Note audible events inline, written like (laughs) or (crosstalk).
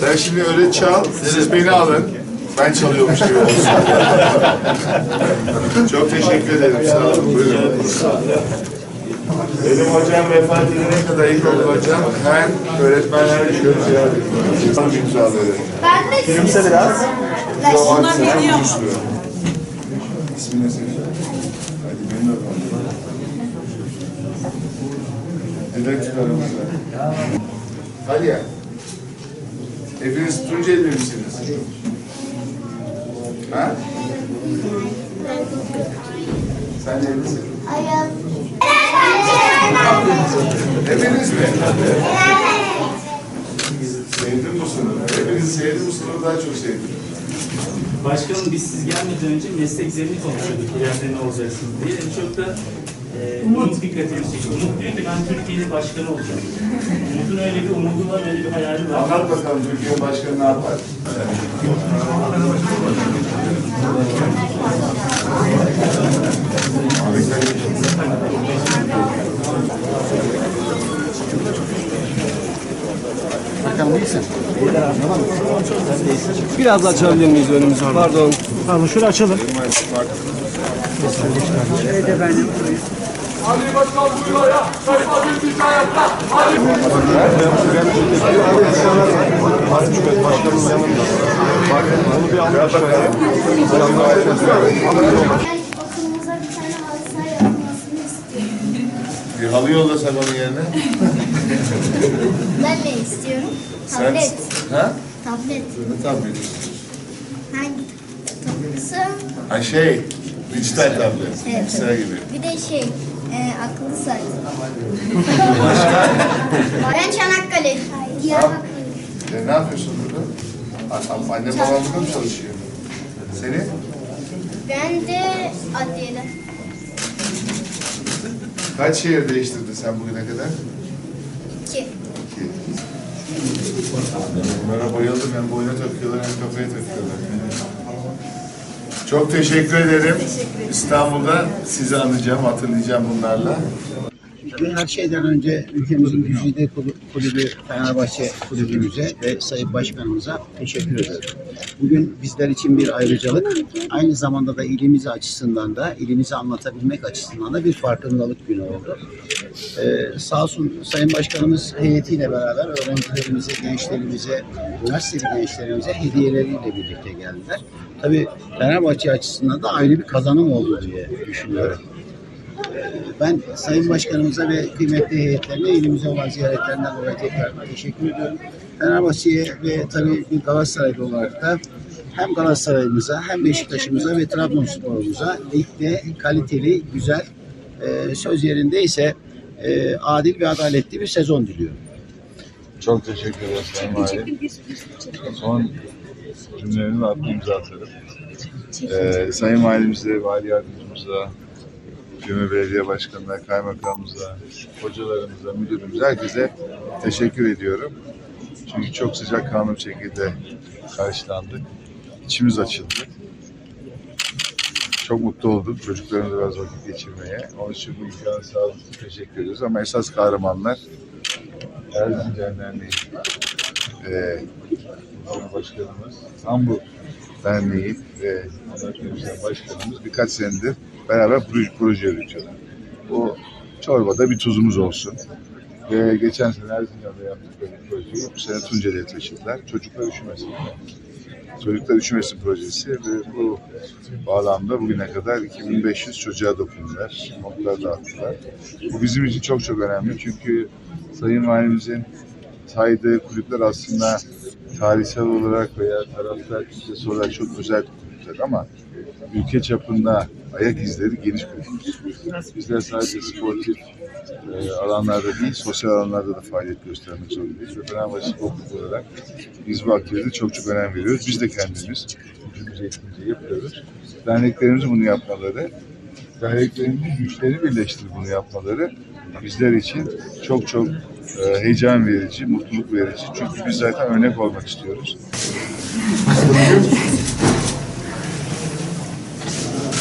Sen şimdi öyle çal, siz beni alın. Ben çalıyormuş gibi olsun. Çok teşekkür ederim. Sağ olun. Buyurun. Benim hocam vefat edene kadar ilkokul hocam hem öğretmenler işleri ziyaret ediyorum. Tam imzaları. Ben de Gülümse biraz. Onlar geliyor. İsmi ne senin? Hadi memnun oldum. Didaktik aramızda. Hadi ya. Hepiniz Tunceli misiniz? Ha? Sen neredesin? ayağım. Hepiniz mi? Sevdim bu sınıfı. Hepinizi sevdim bu sınıfı daha çok sevdim. Başkanım biz siz gelmeden önce mesleklerini konuşuyorduk. İleride ne olacaksınız diye. En çok da e, Umut dikkatimi çekti. Umut diyor ki ben Türkiye'nin başkanı olacağım. Umut'un öyle bir umudu var, öyle bir hayali var. Anlat bakalım Türkiye Başkanı ne yapar? (laughs) Biraz açabilir miyiz önümüzü? Pardon. Pardon şöyle açalım. Yani okulumuza bir tane halı saha yapılmasını istiyorum. Bir halı yolla sen onun yerine. Ben ne istiyorum? Sen... Tablet. Ha? Tablet. Ne tablet? Hangi tableti? Ha şey, dijital tablet. Evet. Bilgisayar gibi. Bir de şey, e, akıllı saat. ben Çanakkale. Diyarbakır. E, ne yapıyorsun burada? An- Anne babam burada mı çalışıyor? Seni? Ben de adliyede. Kaç şehir değiştirdin sen bugüne kadar? İki. İki. Bunlara bayıldım. Hem boyuna takıyorlar hem kafaya takıyorlar. Çok teşekkür ederim. İstanbul'da sizi anacağım, hatırlayacağım bunlarla. Ve her şeyden önce ülkemizin güzide kulübü Fenerbahçe kulübümüze ve Sayın Başkanımıza teşekkür ederim. Bugün bizler için bir ayrıcalık, aynı zamanda da ilimiz açısından da, ilimizi anlatabilmek açısından da bir farkındalık günü oldu. Ee, sağ olsun Sayın Başkanımız heyetiyle beraber öğrencilerimize, gençlerimize, üniversiteli gençlerimize hediyeleriyle birlikte geldiler. Tabii Fenerbahçe açısından da ayrı bir kazanım oldu diye düşünüyorum. Ben Sayın Başkanımıza ve kıymetli heyetlerine ilimize olan ziyaretlerinden dolayı tekrar teşekkür ediyorum. Fenerbahçe'ye ve tabii bir Galatasaraylı olarak da hem Galatasaray'ımıza hem Beşiktaş'ımıza ve Trabzonspor'umuza ligde kaliteli, güzel, e, söz yerindeyse e, adil ve adaletli bir sezon diliyorum. Çok teşekkür ederim Sayın Valim. Son cümlelerini atlı imza atarım. Ee, Sayın Valimize, Vali Yardımcımıza, Cumhur Belediye Başkanı'na, Kaymakamımıza, hocalarımıza, müdürümüze, herkese teşekkür ediyorum. Çünkü çok sıcak kanlı bir şekilde karşılandık. İçimiz açıldı. Çok mutlu olduk çocuklarımızla biraz vakit geçirmeye. Onun için bu imkanı sağladığınız teşekkür ediyoruz. Ama esas kahramanlar Erzincan Derneği e, Başkanımız, Sambu Derneği ve Başkanımız birkaç senedir beraber proje, proje yürütüyorlar. Bu çorbada bir tuzumuz olsun. Ve geçen sene Erzincan'da yaptıkları projeyi bu sene Tunceli'ye taşıdılar. Çocuklar üşümesin. Çocuklar Üşümesin projesi ve bu bağlamda bugüne kadar 2500 çocuğa dokundular. Notlar dağıttılar. Bu bizim için çok çok önemli çünkü Sayın Valimizin saydığı kulüpler aslında tarihsel olarak veya taraftar kitlesi olarak çok özel kulüpler ama ülke çapında ayak izleri geniş kulüpler. Bizler sadece sportif e, alanlarda değil, sosyal alanlarda da faaliyet göstermek zorundayız. Ve Fenerbahçe Spor Kulübü olarak biz bu aktiviteye çok çok önem veriyoruz. Biz de kendimiz gücümüz yetince yapıyoruz. Derneklerimiz bunu yapmaları, derneklerimizin güçleri birleştirip bunu yapmaları bizler için çok çok e, heyecan verici, mutluluk verici. Çünkü biz zaten örnek olmak istiyoruz.